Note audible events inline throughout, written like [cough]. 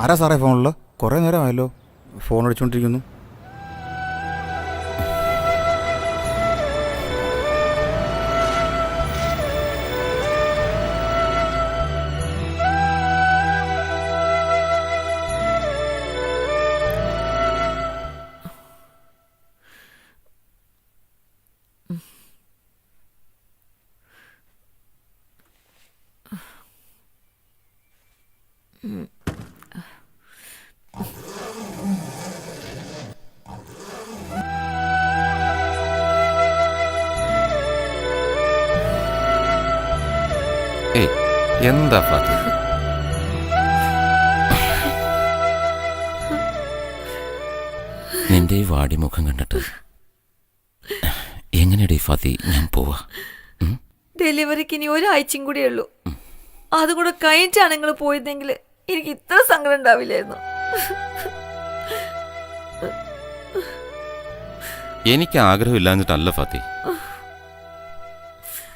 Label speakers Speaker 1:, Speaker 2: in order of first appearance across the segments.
Speaker 1: ആരാ സാറേ ഫോണിൽ കുറേ നേരമായല്ലോ. ഫോൺ അടിച്ചുകൊണ്ടിരിക്കുന്നു
Speaker 2: എന്താ ഫാത്തി നിന്റെ ഈ വാടിമുഖം കണ്ടിട്ട് എങ്ങനെയടി ഫാത്തി ഞാൻ പോവാ?
Speaker 3: ഡെലിവറിക്ക് ഇനി ഒരാഴ്ചയും കൂടിയേ ഉള്ളൂ. അതും കൂടെ കഴിഞ്ഞിട്ടാണ് നിങ്ങൾ പോയിരുന്നെങ്കിൽ എനിക്ക് ഇത്ര സങ്കടം ഉണ്ടാവില്ലായിരുന്നു.
Speaker 2: എനിക്ക് ആഗ്രഹമില്ലാഞ്ഞിട്ടല്ല ഫാത്തി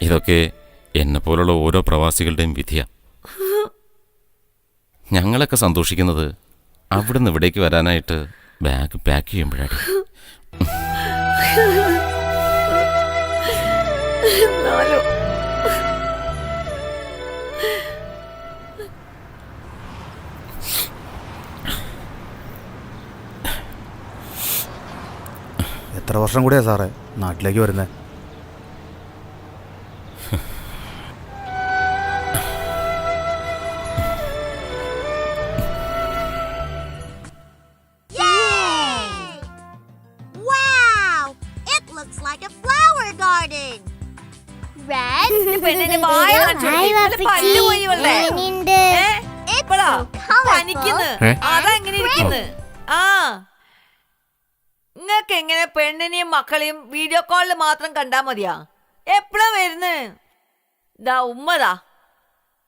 Speaker 2: ഇതൊക്കെ എന്നെ പോലുള്ള ഓരോ പ്രവാസികളുടെയും വിധിയാ. ഞങ്ങളൊക്കെ സന്തോഷിക്കുന്നത് അവിടെ നിന്ന് ഇവിടേക്ക് വരാനായിട്ട് ബാഗ് പാക്ക്
Speaker 3: ചെയ്യുമ്പോഴാണ്
Speaker 1: എത്ര വർഷം കൂടിയാ സാറേ നാട്ടിലേക്ക് വരുന്നത്
Speaker 3: കണ്ടാ മതിയാ. എപ്പഴാ വരുന്ന്? ദാ ഉമ്മതാ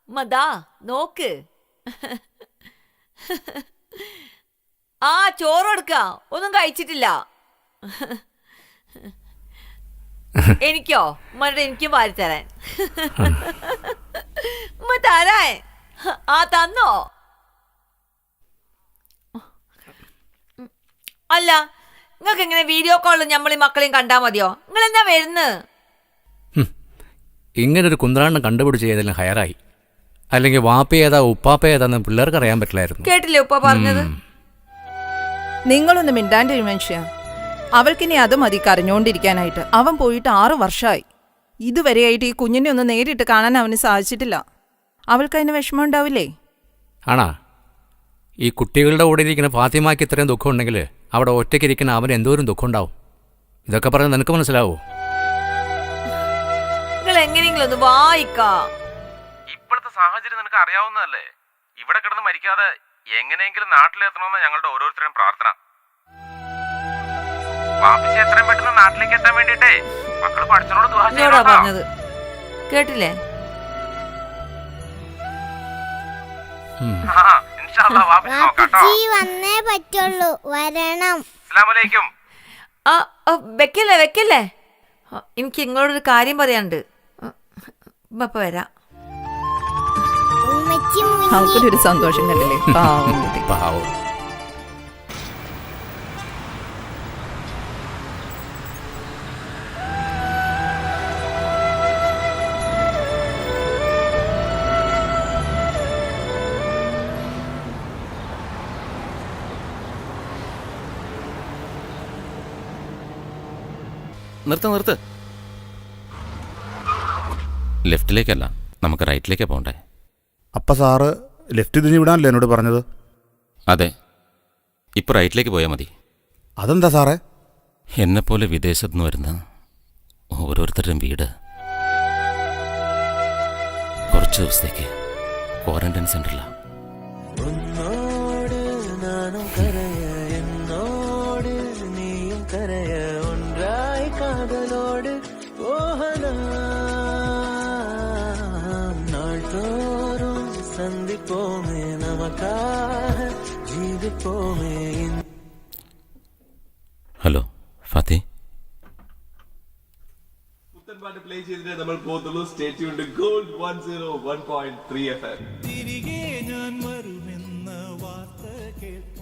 Speaker 3: ഉമ്മതാ നോക്ക്. ആ ചോറ് എടുക്ക ഒന്നും കഴിച്ചിട്ടില്ല. എനിക്കോ? ഉമ്മരുടെ എനിക്കും വാരി തരാൻ. ഉമ്മ തരാൻ. ആ തന്നോ? അല്ല നിങ്ങൾക്ക് എങ്ങനെ വീഡിയോ കോളിൽ നമ്മളീ മക്കളെയും കണ്ടാ മതിയോ? നിങ്ങൾ എന്താ ഇങ്ങനെ
Speaker 4: ഒരു കുന്ത്രാണ്ടം കണ്ടുപിടിച്ച് ഏതെങ്കിലും ഹയറായി. അല്ലെങ്കിൽ വാപ്പ ഏതാ ഉപ്പാപ്പ ഏതാന്ന് പിള്ളേർക്ക് അറിയാൻ പറ്റില്ലായിരുന്നു.
Speaker 3: കേട്ടില്ലേ ഉപ്പ പറഞ്ഞത്?
Speaker 5: നിങ്ങളൊന്ന് മിണ്ടാന്റെ മനുഷ്യ. അവൾക്കിനി അത് മതി കരഞ്ഞോണ്ടിരിക്കാനായിട്ട്. അവൻ പോയിട്ട് ആറു വർഷമായി ഇതുവരെയായിട്ട് ഈ കുഞ്ഞിനെ ഒന്ന് നേരിട്ട് കാണാൻ അവന് സാധിച്ചിട്ടില്ല. അവൾക്ക് അതിന് വിഷമം ഉണ്ടാവില്ലേ?
Speaker 4: ആണാ. ഈ കുട്ടികളുടെ കൂടെ ഇരിക്കുന്ന ഫാത്തിമാക്ക് ഇത്രയും ദുഃഖം ഉണ്ടെങ്കിൽ അവിടെ ഒറ്റയ്ക്കിരിക്കുന്ന അവന് എന്തോരം ദുഃഖം ഉണ്ടാവും ഇതൊക്കെ പറഞ്ഞ് നിനക്ക് മനസ്സിലാവോ?
Speaker 3: നിങ്ങൾ എങ്ങനെയെങ്കിലും ഒന്ന് വായിക്കാ.
Speaker 2: ഇപ്പോഴത്തെ സാഹചര്യം നിനക്ക് അറിയാവുന്നതല്ലേ? ഇവിടെ കിടന്ന് മരിക്കാതെ എങ്ങനെയെങ്കിലും നാട്ടിലെത്തണമെന്ന് ഞങ്ങളുടെ ഓരോരുത്തരുടെയും പ്രാർത്ഥന. വാപ്പിച്ച് എത്രയും പെട്ടെന്ന് നാട്ടിലേക്ക് എത്താൻ വേണ്ടിട്ടേ മക്കൾ പഠിച്ചനോട് ദുആ
Speaker 3: എന്നോടാ
Speaker 2: ചെയ്യണം കേട്ടോ.
Speaker 3: പറഞ്ഞത്? കേട്ടില്ലേ?
Speaker 4: ഉം.
Speaker 2: ആ,
Speaker 6: വന്നേ പറ്റുള്ളൂ. വരണം.
Speaker 3: ആ വെക്കല്ലേ വെക്കല്ലേ? എനിക്ക് നിങ്ങളോടൊരു കാര്യം പറയാനുണ്ട്. ഇപ്പൊ വരാം.
Speaker 5: ഒരു സന്തോഷം കണ്ടില്ലേ? പാവം കുട്ടി.
Speaker 4: പാവം.
Speaker 2: നിർത്ത് നിർത്ത്. ലെഫ്റ്റിലേക്കല്ല നമുക്ക് റൈറ്റിലേക്കാ പോണ്ടേ.
Speaker 1: അപ്പ സാറ് ലെഫ്റ്റ് തിരിഞ്ഞ് വിടാനല്ലേ എന്നോട് പറഞ്ഞത്?
Speaker 2: അതെ. ഇപ്പൊ റൈറ്റിലേക്ക് പോയാൽ മതി.
Speaker 1: അതെന്താ സാറേ?
Speaker 2: എന്നെപ്പോലെ വിദേശത്തു നിന്ന് വരുന്ന ഓരോരുത്തരുടെയും വീട് കുറച്ച് ദിവസത്തേക്ക് ക്വാറന്റൈൻ സെന്ററിലാണ് ഹലോ ഫാത്തി
Speaker 7: പുത്തൻപാട്ട് പ്ലേ ചെയ്തിട്ട് നമ്മൾ പോകത്തുള്ളൂ state gold one zero one point three F M
Speaker 8: തിരികെ ഞാൻ വരുമെന്ന വാർത്ത
Speaker 9: പോലീസ്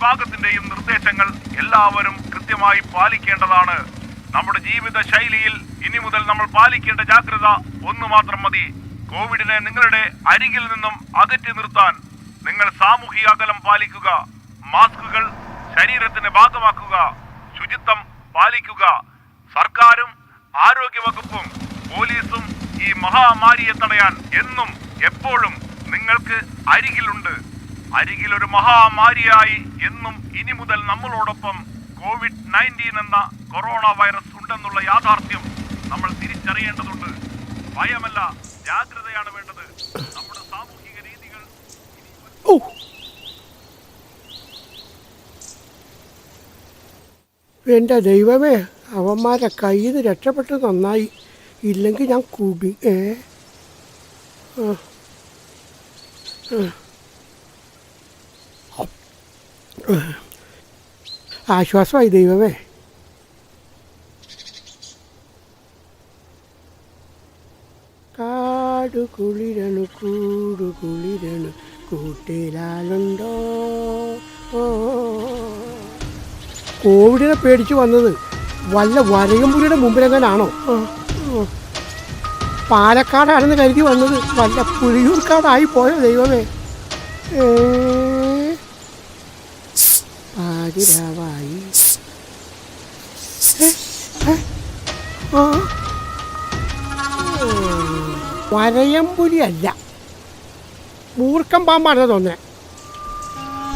Speaker 9: വിഭാഗത്തിന്റെയും നിർദ്ദേശങ്ങൾ എല്ലാവരും കൃത്യമായി പാലിക്കേണ്ടതാണ്. നമ്മുടെ ജീവിത ശൈലിയിൽ ഇനി മുതൽ നമ്മൾ പാലിക്കേണ്ട ജാഗ്രത ഒന്ന് മാത്രം മതി. കോവിഡിനെ നിങ്ങളുടെ അരികിൽ നിന്നും അകറ്റി നിർത്താൻ നിങ്ങൾ സാമൂഹിക അകലം പാലിക്കുക. മാസ്കുകൾ ശരീരത്തിന് ഭാഗമാക്കുക. ശുചിത്വം പാലിക്കുക. സർക്കാരും ആരോഗ്യവകുപ്പും പോലീസും ഈ മഹാമാരിയെ തടയാൻ എന്നും എപ്പോഴും നിങ്ങൾക്ക് അരികിലുണ്ട്. അരികിലൊരു മഹാമാരിയായി എന്നും ഇനി മുതൽ നമ്മളോടൊപ്പം കോവിഡ് നയന്റീൻ എന്ന കൊറോണ വൈറസ് ഉണ്ടെന്നുള്ള യാഥാർത്ഥ്യം നമ്മൾ തിരിച്ചറിയേണ്ടതുണ്ട് ഭയമല്ല ജാഗ്രതയാണ് വേണ്ടത് നമ്മുടെ സാമൂഹിക രീതികൾ
Speaker 10: എന്റെ ദൈവമേ അവന്മാരെ കയ്യിൽ നിന്ന് രക്ഷപ്പെട്ട് നന്നായി ഇല്ലെങ്കിൽ ഞാൻ കുടി ഏ ആ. ആ. ആശ്വാസമായി ദൈവമേ. കാടു കുളിരണു കൂടു കുളിരണു കൂട്ടിലാലുണ്ടോ? ഓ. കോവിഡിനെ പേടിച്ച് വന്നത് വല്ല വരയമ്പുലിയുടെ മുമ്പിലെങ്ങനാണോ. പാലക്കാടാണെന്ന് കരുതി വന്നത് വല്ല പുലിയൂർക്കാടായി പോയോ ദൈവമേ? ഏ, പാതിരാവായി ഏ, ഏ, ആ. വരയമ്പുലി അല്ല മൂർക്കം പാമ്പാണ് തോന്നുന്നത്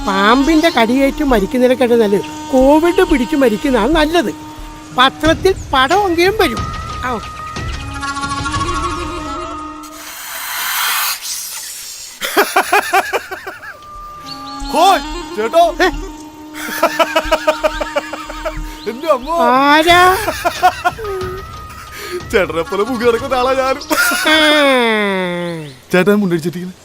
Speaker 10: പാമ്പിന്റെ കടിയേറ്റ് മരിക്കുന്നതിനെക്കാട്ടും നല്ലത് കോവിഡ് പിടിച്ചു മരിക്കുന്നതാണ് നല്ലത്. പത്രത്തിൽ പടമെങ്കിലും വരും. ആ
Speaker 11: ചേട്ടോ. എന്റെ അമ്മ.
Speaker 10: ആരാ?
Speaker 11: ചേട്ടനെ പോലെ മുഖി നടക്കുന്ന ആളാ ഞാനും. ചേട്ടൻ മുണ്ടടിച്ചിട്ടിരിക്കുന്നത്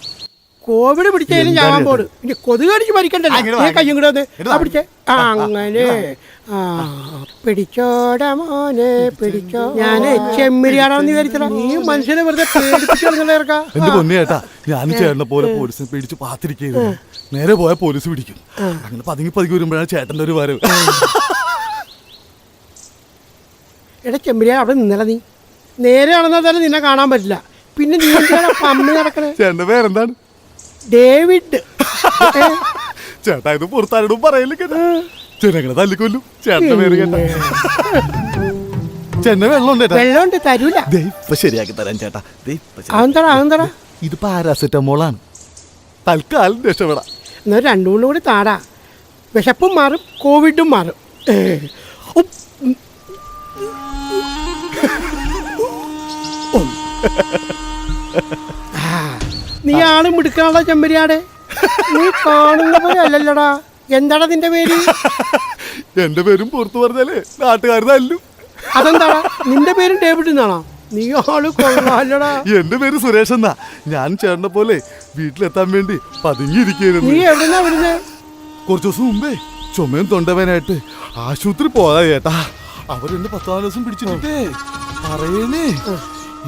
Speaker 10: കോവിഡ് പിടിച്ചാലും ഞാൻ
Speaker 11: പോകും
Speaker 10: പോട് ഇനി കൊതുക് കടിച്ച് മരിക്കണ്ടല്ലോ കയ്യും കൂടെ വന്ന്. ആ പിടിച്ചേ. ആ അങ്ങനെ. ആ പിടിച്ചോട മോനെ പിടിച്ചോ. ഞാൻ ചെമ്മരിയാണെന്ന് വിചാരിച്ചോ നീ മനുഷ്യനെ വെറുതെ പേടിപ്പിച്ചു [laughs]
Speaker 11: എന്റെ പൊന്നു ചേട്ടാ ഞാൻ ചേട്ടനെ പോലെ പോലീസിനെ പേടിച്ച് പാത്തിരിക്കുന്നു നേരെ പോയ പോലീസ് പിടിക്കും. അങ്ങനെ പതുങ്ങി പതുങ്ങി വരുമ്പോഴാണ് ചേട്ടന്റെ ഒരു വരവ്.
Speaker 10: എടാ ചെമ്മരിയാ അവിടെ നിന്നല നീ. നേരെ നടന്നാൽ തന്നെ നിന്നെ കാണാൻ പറ്റില്ല. പിന്നെ നീ പമ്മി നടക്കണേ?
Speaker 11: ചേട്ടന്റെ പേരെന്താണ്?
Speaker 10: ഡേവിഡ്. [laughs]
Speaker 11: ചേട്ടാ ഇത് പുറത്താരോടും പറയല്ലേ കേട്ടാ? തല്ലിക്കൊല്ലു തല്ലിക്കൊല്ലും. ചേട്ടന്റെ പേര് കേട്ടാ. ചെന്ന വെള്ളം
Speaker 10: വെള്ളമുണ്ട് തരൂല.
Speaker 11: ഇപ്പൊ ശരിയാക്കി തരാം ചേട്ടാ.
Speaker 10: അതെന്താടാ
Speaker 11: ഇത് പാരാസെറ്റമോളാണ്. തൽക്കാലം രക്ഷപ്പെടാം.
Speaker 10: എന്നാൽ രണ്ടു മൂന്നും കൂടി താടാ. വിശപ്പും മാറും കോവിഡും മാറും. ഏ. നീ ആണ് മിടുക്കാനുള്ള ചെമ്പരിയാടെ. നീ കാണുന്ന പോലെ അല്ലല്ലടാ. എന്താടാ നിന്റെ പേര്?
Speaker 11: എന്റെ പേരും പുറത്തു പറഞ്ഞാലേ നാട്ടുകാർ തല്ലും.
Speaker 10: അതെന്താടാ? നിന്റെ പേരും ഡേവിഡ് എന്നാണോ നീ ആൾ കൊള്ളാല്ലടാ.
Speaker 11: എന്റെ പേര് സുരേഷ് എന്നാ. ഞാൻ ചേട്ടനെ പോലെ വീട്ടിലെത്താൻ വേണ്ടി
Speaker 10: നീ
Speaker 11: പതുങ്ങിയിരിക്കുന്നു
Speaker 10: എവിടുന്നാ വരുന്നേ?
Speaker 11: കുറച്ചു ദിവസം മുമ്പേ ചുമയും തൊണ്ടവേനായിട്ട് ആശുപത്രി പോകാ ചേട്ടാ. അവരെന്നെ പത്താം ദിവസം പിടിച്ചിട്ടേ പറയണേ.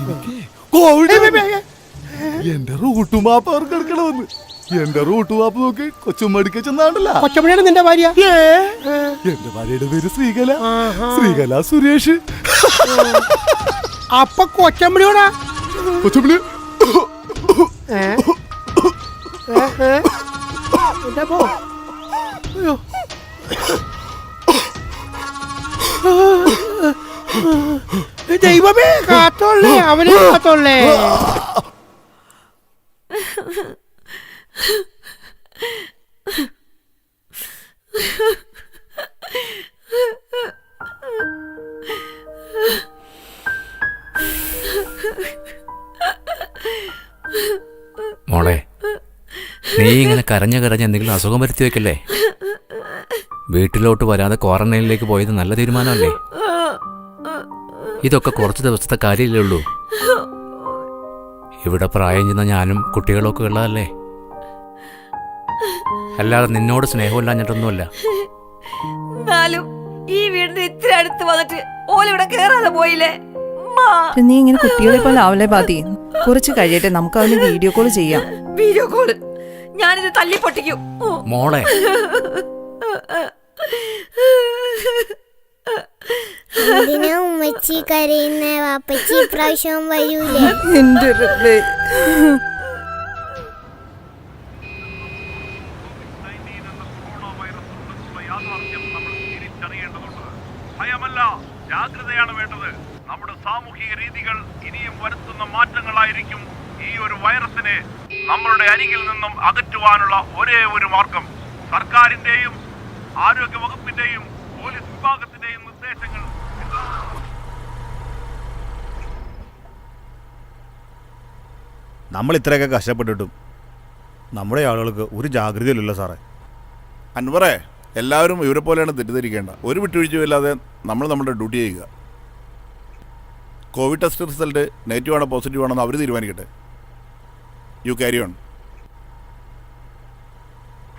Speaker 11: എനിക്ക് കോവിഡ് എന്റെ റൂട്ട് മാപ്പ് അവർക്ക് എടുക്കണമെന്ന് എന്റെ റൂട്ട് മാപ്പ് നോക്കി കൊച്ചുമ്മടിക്ക ചെന്നാണ്ടല്ല.
Speaker 10: കൊച്ചമണിയാണ് നിന്റെ ഭാര്യ?
Speaker 11: എന്റെ ഭാര്യയുടെ പേര് ശ്രീകല. ശ്രീകല സുരേഷ്.
Speaker 10: അപ്പൊ പോ? അയ്യോ. ദൈവമേ കാത്തോളേ അവനെ കാത്തോളേ.
Speaker 4: നീ ഇങ്ങനെ കരഞ്ഞ കരഞ്ഞ എന്തെങ്കിലും അസുഖം വരുത്തി വെക്കല്ലേ? വീട്ടിലോട്ട് വരാതെ ക്വാറന്റൈനിലേക്ക് പോയത് നല്ല തീരുമാനമല്ലേ? ഇതൊക്കെ കുറച്ച് ദിവസത്തെ കാര്യമല്ലേ ഉള്ളൂ. ഇവിടെ പ്രായം ചെന്ന ഞാനും കുട്ടികളൊക്കെ ഉള്ളതല്ലേ? അല്ലാതെ നിന്നോട് സ്നേഹമില്ലാഞ്ഞിട്ടൊന്നുമല്ല.
Speaker 3: എന്നാലും ഈ വീടിന്റെ ഇത്ര അടുത്ത് വന്നിട്ട് ഓലിവിടെ കേറാതെ പോയില്ലേ.
Speaker 5: നീ ഇങ്ങനെ കുട്ടികളെ പോലെ ആവലേ ബാധി? കുറച്ച് കഴിയട്ടെ നമുക്ക് അവന് വീഡിയോ കോൾ ചെയ്യാം.
Speaker 3: വീഡിയോ കോൾ ഞാനിത് തല്ലി പൊട്ടിക്കും.
Speaker 4: മോളെ.
Speaker 6: എന്തിനാ ഉമ്മച്ചി കരയുന്ന? വാപ്പച്ചി ഇപ്രാവശ്യം വരൂലേ?
Speaker 5: എന്റെ റബ്ബേ.
Speaker 9: യാഥാർത്ഥ്യം നമ്മൾ തിരിച്ചറിയേണ്ടതുണ്ട് ഭയമല്ല ജാഗ്രതയാണ് വേണ്ടത്. നമ്മുടെ സാമൂഹിക രീതികൾ ഇനിയും വരുത്തുന്ന മാറ്റങ്ങളായിരിക്കും ഈ ഒരു വൈറസിനെ നമ്മളുടെ അരികിൽ നിന്നും അകറ്റുവാനുള്ള ഒരേ ഒരു മാർഗം സർക്കാരിന്റെയും ആരോഗ്യ വകുപ്പിന്റെയും പോലീസ് വിഭാഗത്തിന്റെയും നിർദ്ദേശങ്ങൾ
Speaker 11: നമ്മൾ ഇത്രയൊക്കെ കഷ്ടപ്പെട്ടിട്ടും നമ്മുടെ ആളുകൾക്ക് ഒരു ജാഗ്രതയില്ലല്ലോ സാറേ.
Speaker 12: അൻവറേ എല്ലാവരും ഇവരെ പോലെയാണ് തെറ്റിദ്ധരിക്കേണ്ട. ഒരു വിട്ടുവീഴ്ചയും ഇല്ലാതെ നമ്മൾ നമ്മുടെ ഡ്യൂട്ടി ചെയ്യുക. കോവിഡ് ടെസ്റ്റ് റിസൾട്ട് നെഗറ്റീവ് ആണോ പോസിറ്റീവ് ആണോ എന്ന് അവർ തീരുമാനിക്കട്ടെ. യു ക്യാരി ഓൺ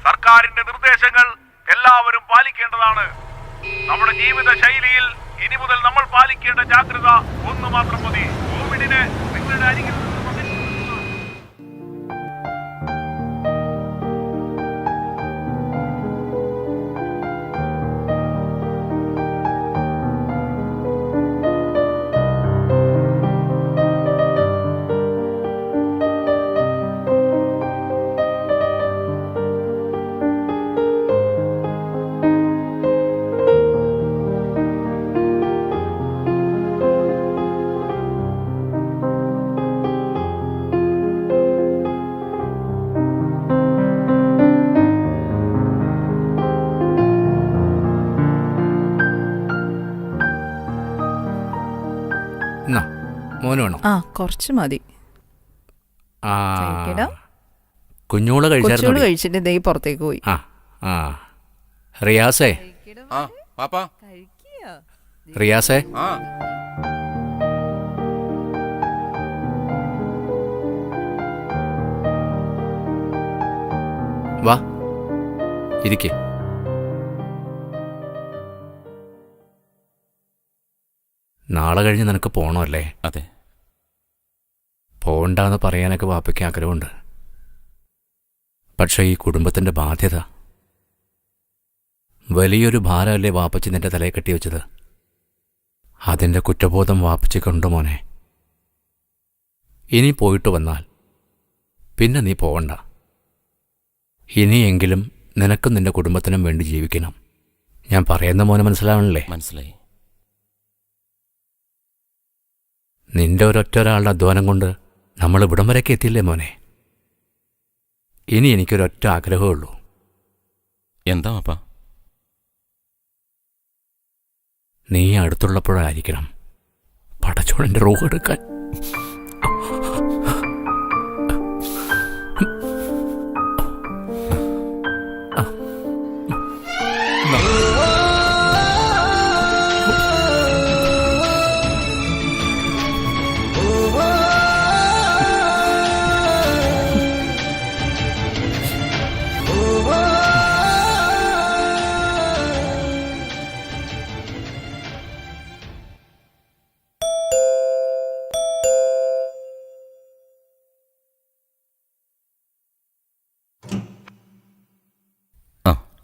Speaker 9: സർക്കാരിന്റെ നിർദ്ദേശങ്ങൾ എല്ലാവരും പാലിക്കേണ്ടതാണ്. നമ്മുടെ ജീവിത ശൈലിയിൽ ഇനി മുതൽ നമ്മൾ പാലിക്കേണ്ട ജാഗ്രത ഒന്ന് മാത്രം മതി. കോവിഡിന് നിങ്ങളുടെ അരികിൽ
Speaker 5: ആ കുറച്ച് മതി.
Speaker 4: ആ.
Speaker 5: കഴിക്കടാ. കുഞ്ഞോൾ
Speaker 4: കഴിച്ചായിരുന്നു
Speaker 5: കഴിച്ചിട്ട് ദേ പുറത്തേക്ക് പോയി.
Speaker 4: ആ ആ. റിയാസേ.
Speaker 12: ആ പാപ്പാ
Speaker 4: റിയാസേ.
Speaker 12: ആ.
Speaker 4: വാ. ഇരിക്കെ. നാളെ കഴിഞ്ഞ് നിനക്ക് പോകണമല്ലേ
Speaker 12: അതെ.
Speaker 4: പോണ്ടാന്ന് പറയാനൊക്കെ വാപ്പയ്ക്ക് ആഗ്രഹമുണ്ട്. പക്ഷേ ഈ കുടുംബത്തിന്റെ ബാധ്യത. വലിയൊരു ഭാരമല്ലേ വാപ്പച്ചി നിന്റെ കെട്ടി വെച്ചത്? അതിന്റെ കുറ്റബോധം വാപ്പച്ചിക്കുണ്ട് മോനെ. ഇനി പോയിട്ട് വന്നാൽ പിന്നെ നീ പോവണ്ട. ഇനിയെങ്കിലും നിനക്കും നിന്റെ കുടുംബത്തിനും വേണ്ടി ജീവിക്കണം. ഞാൻ പറയുന്ന മോനെ മനസ്സിലാവണല്ലേ?
Speaker 12: മനസ്സിലായി.
Speaker 4: നിന്റെ ഒരൊറ്റ ഒരാളുടെ അധ്വാനം കൊണ്ട് നമ്മൾ ഇവിടം വരെയൊക്കെ എത്തിയില്ലേ മോനെ? ഇനി എനിക്കൊരൊറ്റ ആഗ്രഹമേ ഉള്ളൂ
Speaker 12: എന്താ അപ്പാ
Speaker 4: നീ അടുത്തുള്ളപ്പോഴായിരിക്കണം. പടച്ചോളന്റെ റൂഹ് എടുക്കാൻ.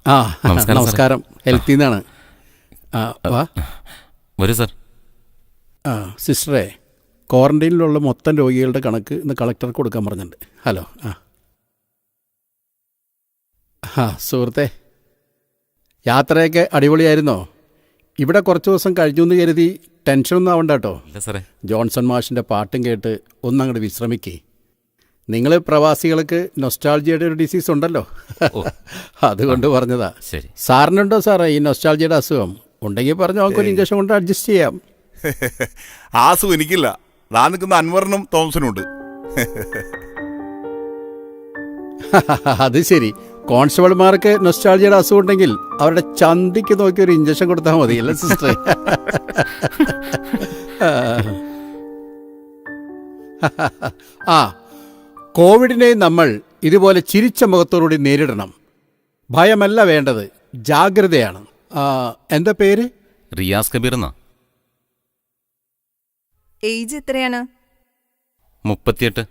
Speaker 13: ആ
Speaker 12: നമസ്കാരം,
Speaker 13: നമസ്കാരം. ഹെൽത്തിൽ നിന്നാണ് ആ വാ.
Speaker 12: വരൂ സാർ.
Speaker 13: ആ സിസ്റ്ററെ ക്വാറന്റൈനിലുള്ള മൊത്തം രോഗികളുടെ കണക്ക് ഇന്ന് കളക്ടർക്ക് കൊടുക്കാൻ പറഞ്ഞിട്ടുണ്ട്. ഹലോ ആ. ആ സുഹൃത്തെ യാത്രയൊക്കെ അടിപൊളിയായിരുന്നോ? ഇവിടെ കുറച്ച് ദിവസം കഴിഞ്ഞു എന്ന് കരുതി ടെൻഷനൊന്നും ആവണ്ട കേട്ടോ.
Speaker 4: ഇല്ല സാറേ.
Speaker 13: ജോൺസൺ മാഷിന്റെ പാട്ടും കേട്ട് ഒന്നങ്ങോട്ട് വിശ്രമിക്കേ. നിങ്ങൾ പ്രവാസികൾക്ക് നൊസ്റ്റാൾജിയുടെ ഒരു ഡിസീസ് ഉണ്ടല്ലോ. [laughs] അതുകൊണ്ട് പറഞ്ഞതാ.
Speaker 4: ശരി.
Speaker 13: സാറിനുണ്ടോ സാറേ ഈ നൊസ്റ്റാൾജിയുടെ അസുഖം? ഉണ്ടെങ്കിൽ പറഞ്ഞു നമുക്ക് ഒരു ഇഞ്ചക്ഷൻ കൊണ്ട് അഡ്ജസ്റ്റ് ചെയ്യാം. [laughs]
Speaker 12: ആ അസുഖം എനിക്കില്ല. നാ നിൽക്കുന്ന അൻവറിനും തോമസിനും ഉണ്ട്. [laughs]
Speaker 13: അത് ശരി. കോൺസ്റ്റബിൾമാർക്ക് നൊസ്റ്റാൾജിയുടെ അസുഖം ഉണ്ടെങ്കിൽ അവരുടെ ചന്തിക്ക് നോക്കി ഒരു ഇഞ്ചക്ഷൻ കൊടുത്താൽ മതി അല്ലേ സിസ്റ്റർ ആ കോവിഡിനെ നമ്മൾ ഇതുപോലെ ചിരിച്ച മുഖത്തോടുകൂടി നേരിടണം. ഭയമല്ല വേണ്ടത്. ജാഗ്രതയാണ്. ആ, എന്താ പേര്?
Speaker 2: റിയാസ് കബീർ എന്നാ.
Speaker 5: ഏജ് എത്രയാണ്?
Speaker 2: മുപ്പത്തിയെട്ട്.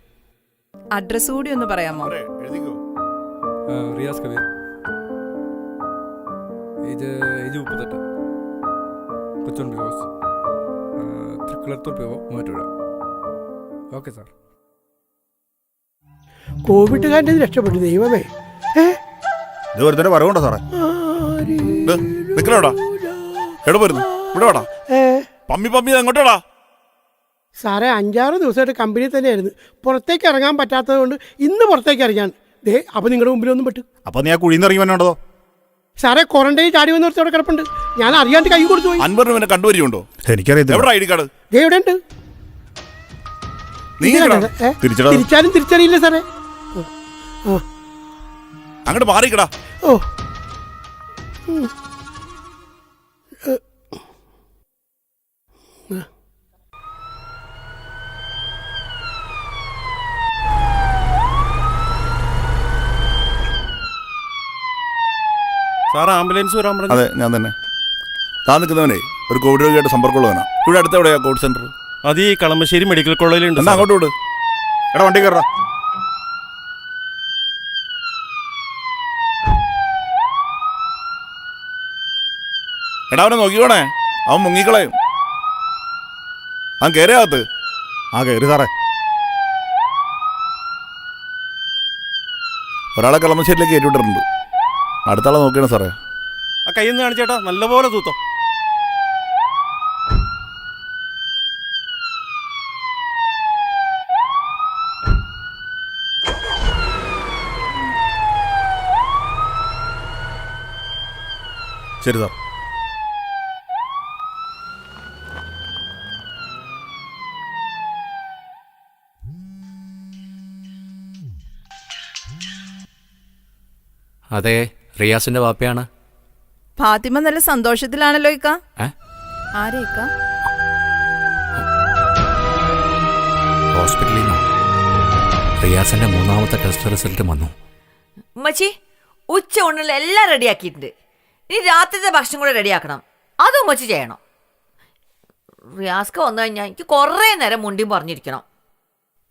Speaker 5: അഡ്രസ് കൂടി ഒന്ന് പറയാമോ?
Speaker 8: റിയാസ് കബീർ. ഏജ് ഏജ് മുപ്പത്തെട്ട്. കൊച്ചുണ്ട് ബോസ് തൃക്കുളത്തൂർ പോവോ മൂവാറ്റുപുഴ ഓക്കെ സാർ.
Speaker 10: കോവിഡുകാരന്റെ രക്ഷപ്പെട്ടു ദൈവമേ.
Speaker 12: ഇത് ഒരുത്തന്നെ പറയണ്ട സാറേ? എവിടെ? ഇവിടെ വാടാ. പമ്മി പമ്മി അങ്ങോട്ടാടാ
Speaker 10: സാറേ അഞ്ചാറ് ദിവസമായിട്ട് കമ്പനി തന്നെയായിരുന്നു. പുറത്തേക്ക് ഇറങ്ങാൻ പറ്റാത്തത് കൊണ്ട് ഇന്ന് പുറത്തേക്ക് ഇറങ്ങാൻ ദേ അപ്പോൾ നിങ്ങളുടെ മുമ്പിലൊന്നും പെട്ടു.
Speaker 12: അപ്പൊ നീ ആ കുഴിന്ന് ഇറങ്ങി വന്നോണ്ടോ
Speaker 10: സാറേ ക്വാറന്റൈൻ ചാടി വന്ന അവിടെ കിടപ്പുണ്ട്. ഞാൻ അറിയാണ്ട് കൈ കൊടുത്തു പോയി.
Speaker 12: അൻവറിന് പിന്നെ കണ്ടുവരിയുണ്ടോ എനിക്കറിയാം എവിടെ ഐ ഡി കാർഡ്?
Speaker 10: ദേ എവിടെ ഉണ്ട്. തിരിച്ചാലും തിരിച്ചറിയില്ല സാറേ.
Speaker 12: അങ്ങോട്ട് മാറിക്കടാ.
Speaker 10: ഓ.
Speaker 7: സാർ ആംബുലൻസ് വരാൻ പറഞ്ഞു.
Speaker 12: അതെ ഞാൻ തന്നെ. താൻ നിൽക്കുന്നവനെ ഒരു കോവിഡ് രോഗിയായിട്ട് സമ്പർക്കമുള്ളവനാ. ഇവിടെ അടുത്ത് എവിടെയാ കോവിഡ് സെന്റർ?
Speaker 7: അത് ഈ കളമശ്ശേരി മെഡിക്കൽ കോളേജിലുണ്ട്
Speaker 12: അങ്ങോട്ട് വിട്. എടാ വണ്ടി കയറാ എടാ അവനെ നോക്കിക്കോണേ. അവൻ മുങ്ങിക്കളയും. അവൻ കയറിയാകത്ത് ആ കയറി സാറേ. ഒരാളെ കളമശ്ശേരിയിലേക്ക് കയറ്റിവിട്ടിട്ടുണ്ട്. അടുത്താളെ നോക്കിയാണ് സാറേ.
Speaker 7: ആ കയ്യിൽ കാണിച്ചേട്ടാ നല്ലപോലെ തൂത്തോ.
Speaker 12: ശരി സാർ.
Speaker 4: അതെ റിയാസിന്റെ വാപ്പയാണ്.
Speaker 5: ഫാത്തിമ നല്ല സന്തോഷത്തിലാണല്ലോ ഇക്ക.
Speaker 4: ഏ?
Speaker 5: ആരെ ഇക്ക?
Speaker 4: ഹോസ്പിറ്റലിൽ നിന്ന്? റിയാസിന്റെ മൂന്നാമത്തെ ടെസ്റ്റ് റിസൾട്ട് വന്നു.
Speaker 3: ഉമ്മച്ചി ഉച്ച ഊണിൽ എല്ലാം റെഡിയാക്കിയിട്ടുണ്ട്. ഇനി രാത്രിത്തെ ഭക്ഷണം കൂടെ റെഡിയാക്കണം. അതും ഉമ്മച്ചി ചെയ്യണം. റിയാസ്ക വന്നു കഴിഞ്ഞാൽ എനിക്ക് കുറേ നേരം മുണ്ടിയും പറഞ്ഞിരിക്കണം.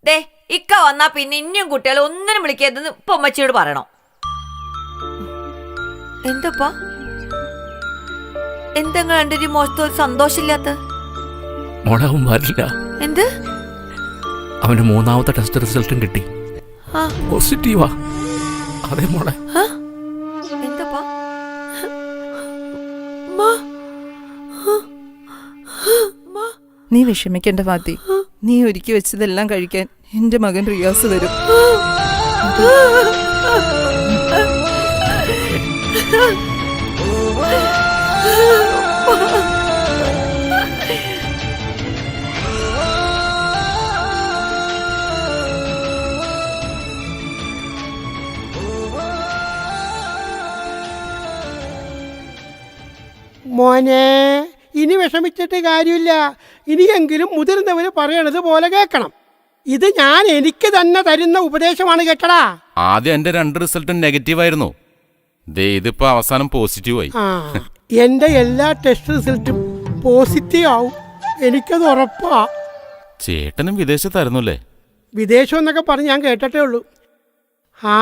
Speaker 3: ദേ ഇക്ക വന്നാ പിന്നെ ഇനിയും കുട്ടികളെ ഒന്നിനും വിളിക്കരുതെന്ന് ഇപ്പൊ ഉമ്മച്ചിയോട് പറയണം. എന്തപ്പാ? എന്തെങ്കിലും എന്റെ ഒരു ഒരു സന്തോഷമില്ലാത്ത?
Speaker 4: മോളാവും അവൻ വരില്ല
Speaker 3: എന്ത്?
Speaker 4: അവന് മൂന്നാമത്തെ ടെസ്റ്റ് റിസൾട്ടും കിട്ടി.
Speaker 3: ആ.
Speaker 4: പോസിറ്റീവാ അതെ മോളെ?
Speaker 3: എന്തപ്പാ?
Speaker 5: നീ വിഷമിക്കേണ്ട ഫാത്തി നീ ഒരുക്കി വെച്ചതെല്ലാം കഴിക്കാൻ എന്റെ മകൻ റിയാസ് വരും
Speaker 10: മോനെ ഇനി വിഷമിച്ചിട്ട് കാര്യമില്ല. ഇനിയെങ്കിലും മുതിർന്നവര് പറയണത് പോലെ കേൾക്കണം. ഇത് ഞാൻ എനിക്ക് തന്നെ തരുന്ന ഉപദേശമാണ് കേട്ടടാ.
Speaker 2: ആദ്യം എന്റെ രണ്ട് റിസൾട്ടും നെഗറ്റീവ് ആയിരുന്നു ദേ ഇതിപ്പോ അവസാനം പോസിറ്റീവ് ആയി.
Speaker 10: ആ എന്റെ എല്ലാ ടെസ്റ്റ് റിസൾട്ടും പോസിറ്റീവ് ആവും. എനിക്കത് ഉറപ്പാ.
Speaker 2: ചേട്ടനും വിദേശത്തായിരുന്നു അല്ലേ?
Speaker 10: വിദേശം എന്നൊക്കെ പറഞ്ഞ് ഞാൻ കേട്ടിട്ടേ ഉള്ളൂ. ആ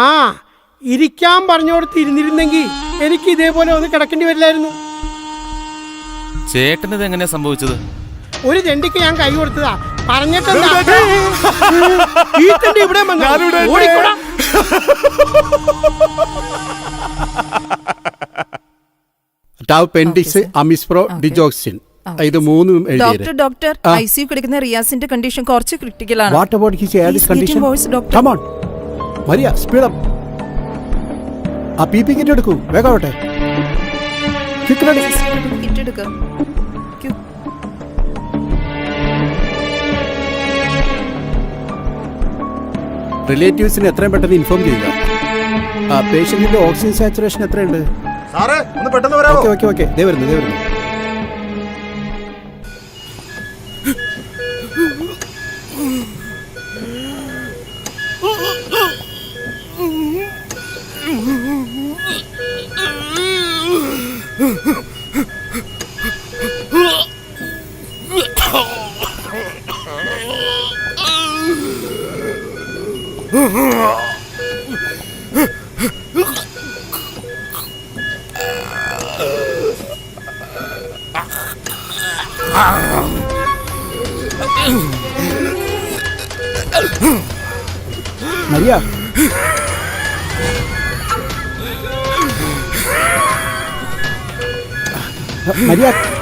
Speaker 10: ഇരിക്കാൻ പറഞ്ഞോടത്ത് ഇരുന്നിരുന്നെങ്കിൽ എനിക്ക് ഇതേപോലെ ഒന്ന് കിടക്കേണ്ടി വരില്ലായിരുന്നു.
Speaker 2: ചേട്ടനിത് എങ്ങനെയാ സംഭവിച്ചത്?
Speaker 10: ഒരു തെണ്ടിക്ക് ഞാൻ കൈ കൊടുത്തതാ. തെണ്ടി ഇവിടെ വന്നോ? ഓടിക്കോടാ.
Speaker 13: ടാവ് പെൻഡിക്സ് അമിസ്പ്രോ ഡിജോക്സിൻ ഇത് മൂന്നും
Speaker 5: ഡോക്ടർ ഡോക്ടർ. ഐ സി കിടക്കുന്ന റിയാസിന്റെ കണ്ടീഷൻ കുറച്ച് ക്രിട്ടിക്കലാണ്
Speaker 13: what about his
Speaker 5: He's condition.
Speaker 13: Come on Maria speed up ആ പി പി കിറ്റ് എടുക്കൂ. വേഗം ആവട്ടെ.
Speaker 5: കിറ്റ് എടുക്ക.
Speaker 13: റിലേറ്റീവ്സിന് എത്രയും പെട്ടെന്ന് ഇൻഫോം ചെയ്യുക. ആ പേഷ്യന്റിന്റെ ഓക്സിജൻ സാച്ചുറേഷൻ എത്രയുണ്ട്?
Speaker 14: സാറേ ഒന്ന് പെട്ടെന്ന് വരാമോ
Speaker 13: ഓക്കെ ഓക്കെ ഓക്കെ. ദേ വരുന്നു ദേ വരുന്നു.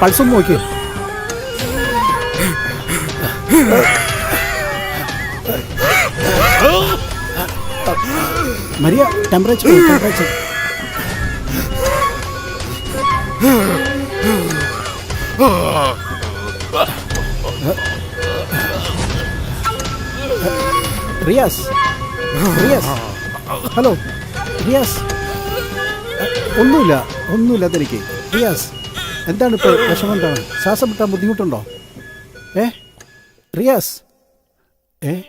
Speaker 13: പൾസ് നോക്കിയോ. Maria temperature temperature Riyaz Riyaz. Hello Riyaz. ഒന്നുമില്ല ഒന്നുമില്ല അതെനിക്ക് റിയാസ്. എന്താണ് ഇപ്പോൾ വിഷമം എന്താണ്? ശ്വാസം വിട്ടാൻ ബുദ്ധിമുട്ടുണ്ടോ? ഏ? റിയാസ്? ഏ?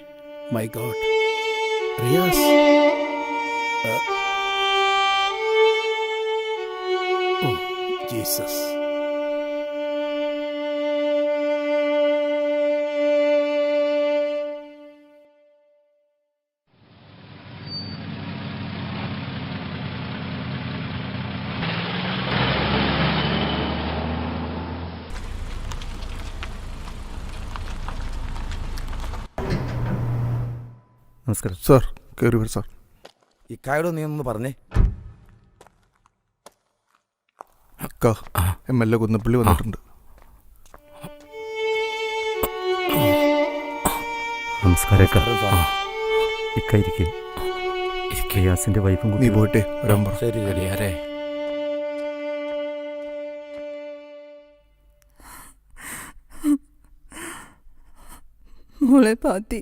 Speaker 13: My god Riyaz? Oh Jesus.
Speaker 14: നമസ്കാരം. സാർ കയറി വരും സാർ.
Speaker 15: ഇക്കായോട് നീ ഒന്ന് പറഞ്ഞേ.
Speaker 14: അക്ക എം എൽ എ കുന്നപ്പള്ളി വന്നിട്ടുണ്ട്.
Speaker 15: നമസ്കാരം
Speaker 16: ഇക്കായിരിക്കും. റിയാസിന്റെ വൈഫും
Speaker 14: നീ പോയിട്ടെ വരാൻ പറ.
Speaker 15: ശരി ശരി
Speaker 16: അരേ
Speaker 5: മോളെ പാത്തി.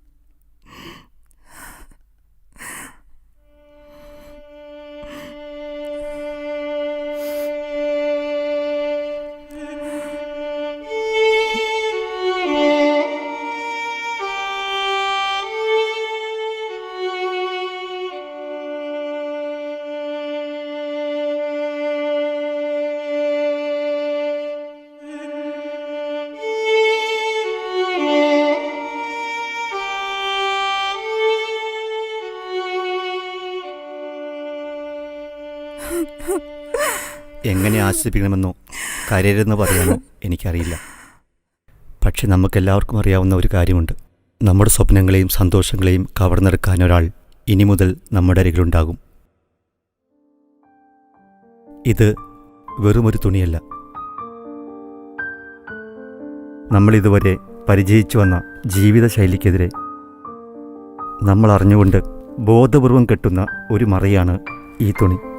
Speaker 16: ആശ്വസിപ്പിക്കണമെന്നോ കരയരുതെന്ന് പറയാനോ എനിക്കറിയില്ല. പക്ഷെ നമുക്കെല്ലാവർക്കും അറിയാവുന്ന ഒരു കാര്യമുണ്ട്. നമ്മുടെ സ്വപ്നങ്ങളെയും സന്തോഷങ്ങളെയും കവർന്നെടുക്കാൻ ഒരാൾ ഇനി മുതൽ നമ്മുടെ അരികിലുണ്ടാകും. ഇത് വെറുമൊരു തുണിയല്ല. നമ്മളിതുവരെ പരിചയിച്ചു വന്ന ജീവിതശൈലിക്കെതിരെ നമ്മൾ അറിഞ്ഞുകൊണ്ട് ബോധപൂർവം കെട്ടുന്ന ഒരു മറയാണ് ഈ തുണി.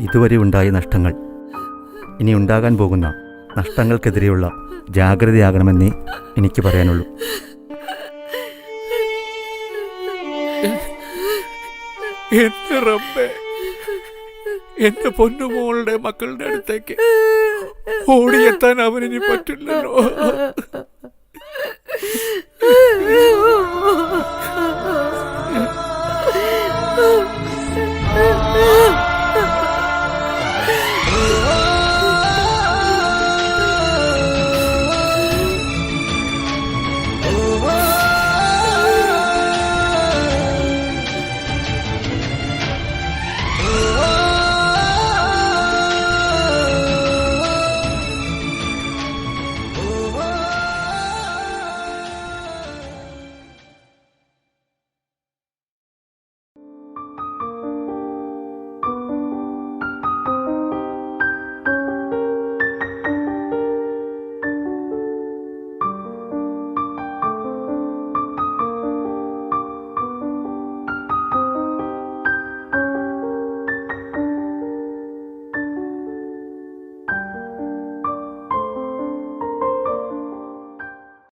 Speaker 16: ഇതുവരെ ഉണ്ടായ നഷ്ടങ്ങൾ. ഇനി ഉണ്ടാകാൻ പോകുന്ന നഷ്ടങ്ങൾക്കെതിരെയുള്ള ജാഗ്രതയാകണമെന്നേ എനിക്ക് പറയാനുള്ളൂ.
Speaker 8: എന്റെ റബ്ബേ എന്റെ പൊന്നുമോളുടെ മക്കളുടെ അടുത്തേക്ക് ഓടിയെത്താൻ അവനിനി പറ്റില്ലല്ലോ.